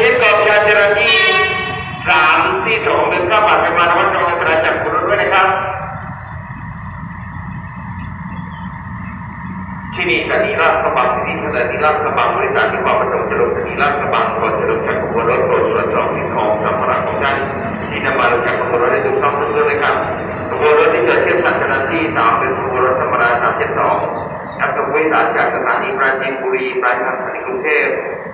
เช่นกองชาจราที่สามที่สองหนึ่งก็ากกันมาวัดกองระจากคุณด้วยนะครับ ที่นี่สถานีราชกระบังที่นี่สถานีราชกระบังบริษัทที่ความประสงค์จะลงสถานีราชกระบังก่อนจะลงจากขัวนรถโซนรถจองที่คลองสัมภาระของท่านที่นำมาลงจากขัวนรถในทุกท้องทุกเรื่องนะครับขบวนรถที่เกิดเทียบสัญชาติที่สามเป็นขบวนรถธรรมดาสามเจ็ดสองจากสมุยสารจากสถานีปราจีนบุรีปลายทางสถานีกรุงเทพ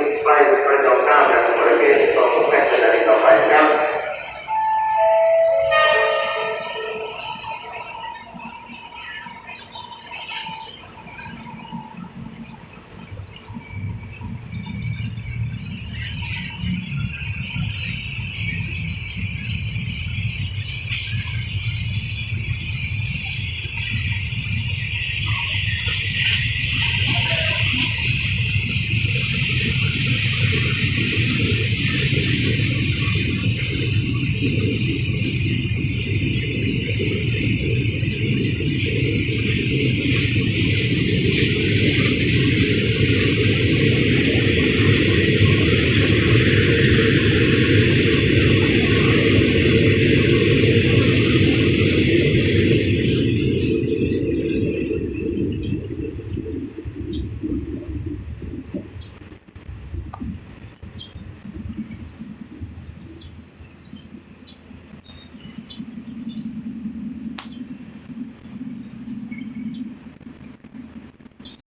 ริ